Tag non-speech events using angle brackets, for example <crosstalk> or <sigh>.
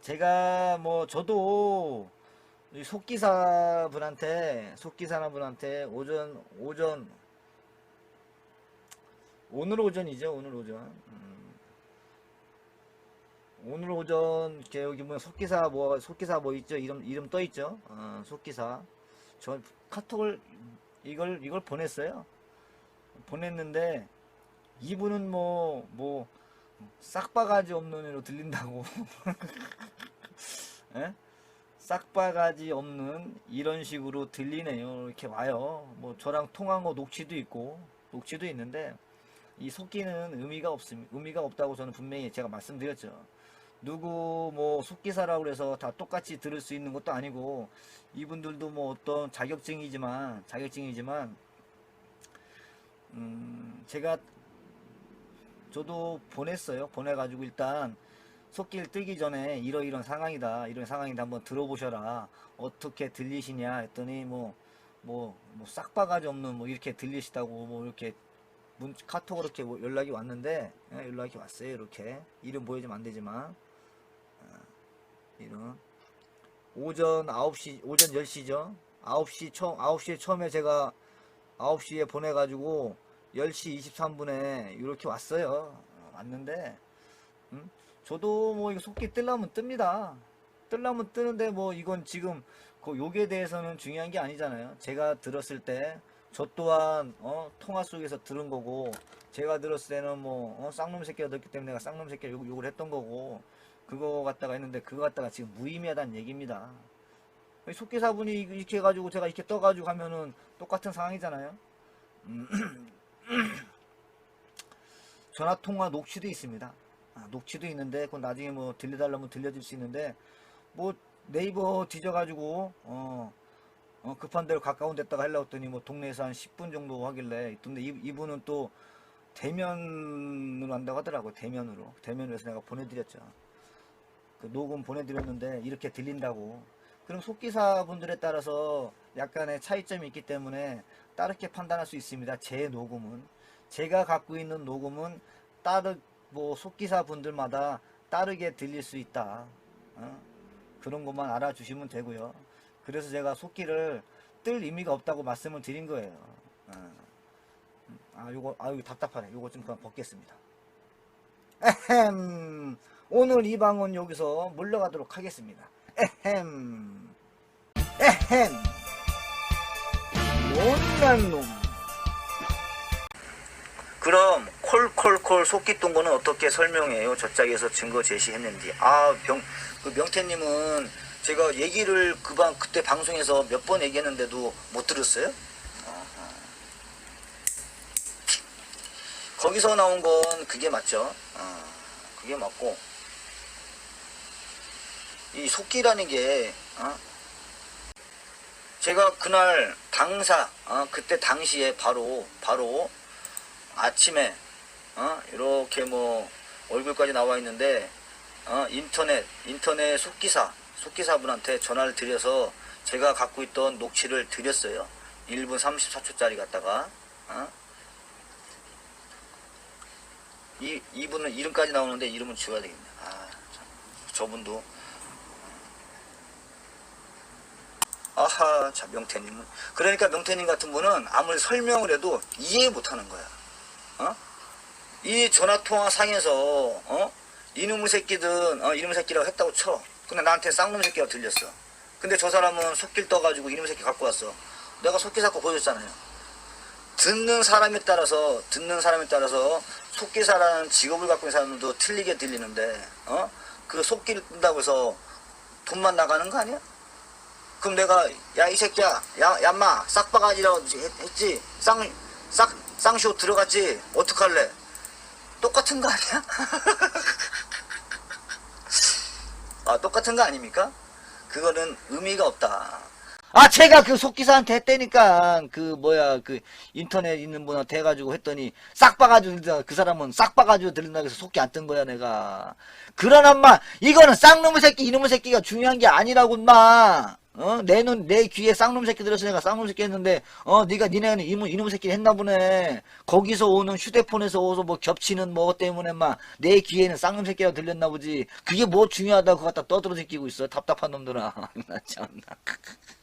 제가 뭐 저도 이 속기사 분한테 속기사 분한테 오전 오전 오늘 오전이죠 오늘 오전. 음. 오늘 오전 이렇게 여기 뭐 속기사 뭐 속기사 뭐 있죠? 이름 이름 떠 있죠? 어, 속기사. 저 카톡을 이걸 이걸 보냈어요. 보냈는데 이분은 뭐뭐 싹바가지 없는 애로 들린다고 <laughs> 예? 싹바가지 없는 이런 식으로 들리네요. 이렇게 와요. 뭐 저랑 통한 거 녹취도 있고 녹취도 있는데 이 속기는 의미가 없습니다. 의미가 없다고 저는 분명히 제가 말씀드렸죠. 누구 뭐 속기사라고 그래서 다 똑같이 들을 수 있는 것도 아니고 이분들도 뭐 어떤 자격증이지만 자격증이지만 음 제가 저도 보냈어요. 보내가지고 일단 속길 뜨기 전에 이러이런 상황이다 이런 상황이다 한번 들어보셔라. 어떻게 들리시냐 했더니 뭐 뭐 뭐 싹바가지 없는 뭐 이렇게 들리시다고 뭐 이렇게 문 카톡으로 이렇게 뭐 연락이 왔는데 예, 연락이 왔어요 이렇게. 이름 보여주면 안 되지만. 어, 이름 오전 9시 오전 10시죠? 9시 처음 9시에 처음에 제가 9시에 보내가지고 10시 23분에 이렇게 왔어요 어, 왔는데 음? 저도 뭐 이거 속기 뜰라면 뜹니다. 뜰라면 뜨는데 뭐 이건 지금 그 욕에 대해서는 중요한 게 아니잖아요. 제가 들었을 때 저 또한 어 통화 속에서 들은 거고 제가 들었을 때는 뭐 어, 쌍놈 새끼가 들었기 때문에 내가 쌍놈 새끼 욕, 욕을 했던 거고 그거 갖다가 했는데 그거 갖다가 지금 무의미하다는 얘기입니다. 속기사분이 이렇게 해가지고 제가 이렇게 떠가지고 하면은 똑같은 상황이잖아요. 음, <clears throat> <clears throat> 전화 통화 녹취도 있습니다. 아, 녹취도 있는데 그건 나중에 뭐 들려달라면 들려줄 수 있는데 뭐 네이버 뒤져가지고 어, 어, 급한 대로 가까운 데다가 하려고 했더니 뭐 동네에서 한 10분 정도 하길래 근데 이, 이분은 또 대면으로 한다고 하더라고 대면으로. 대면으로 해서 내가 보내드렸죠. 그 녹음 보내드렸는데 이렇게 들린다고. 그럼 속기사 분들에 따라서 약간의 차이점이 있기 때문에 다르게 판단할 수 있습니다 제 녹음은 제가 갖고 있는 녹음은 따르 뭐 속기사 분들마다 다르게 들릴 수 있다. 어? 그런 것만 알아주시면 되고요. 그래서 제가 속기를 뜰 의미가 없다고 말씀을 드린 거예요. 어. 아, 요거, 아, 이거 답답하네. 요거 좀 그냥 벗겠습니다. 에헴. 오늘 이 방은 여기서 물러가도록 하겠습니다. 에헴. 에헴. 못난 놈. 그럼 콜콜콜 속깃동 거는 어떻게 설명해요? 저 짝에서 증거 제시했는지. 아, 명, 그 명태님은 제가 얘기를 그 방, 그때 방송에서 몇 번 얘기했는데도 못 들었어요? 거기서 나온 건 그게 맞죠? 어, 그게 맞고. 이 속기라는 게, 어? 제가 그날 당사, 어, 그때 당시에 바로, 바로 아침에 어? 이렇게 뭐 얼굴까지 나와 있는데 어? 인터넷 인터넷 속기사 속기사분한테 전화를 드려서 제가 갖고 있던 녹취를 드렸어요. 1분 34초짜리 갖다가 어? 이 이분은 이름까지 나오는데 이름은 지워야 되겠네. 아, 참. 저분도 아하, 자 명태님은 그러니까 명태님 같은 분은 아무리 설명을 해도 이해 못 하는 거야. 어? 이 전화통화 상에서 어? 이놈의 새끼든 어, 이놈의 새끼라고 했다고 쳐. 근데 나한테 쌍놈 새끼가 들렸어. 근데 저 사람은 속길 떠가지고 이놈의 새끼 갖고 왔어. 내가 속기 사고 보여줬잖아요. 듣는 사람에 따라서 듣는 사람에 따라서 속기사라는 직업을 갖고 있는 사람들도 틀리게 들리는데 어? 그 속기를 뜬다고 해서 돈만 나가는 거 아니야? 그럼 내가 야 이 새끼야 야 얌마 싹바가지라고 했- 했지 쌍 싹 쌍쇼 들어갔지 어떡할래 똑같은 거 아니야? <laughs> 아 똑같은 거 아닙니까? 그거는 의미가 없다. 아 제가 그 속기사한테 했다니까 그 뭐야 그 인터넷 있는 분한테 해가지고 했더니 싹 들린다. 그 사람은 싹 봐가지고 들린다고 해서 속기 안 뜬 거야 내가 그러나 마 이거는 쌍놈의 새끼 이놈의 새끼가 중요한 게 아니라고 마 어? 어? 내 눈, 내 귀에 쌍놈 새끼 내가 쌍놈 새끼 했는데, 어, 네가 니네는 이놈, 이놈 새끼 했나 보네. 거기서 오는 휴대폰에서 오서 뭐 겹치는 뭐 때문에 막 내 귀에는 쌍놈 새끼가 들렸나 보지. 그게 뭐 중요하다고 갖다 떠들어 새끼고 있어. 답답한 놈들아. <laughs> 나 참나. <laughs>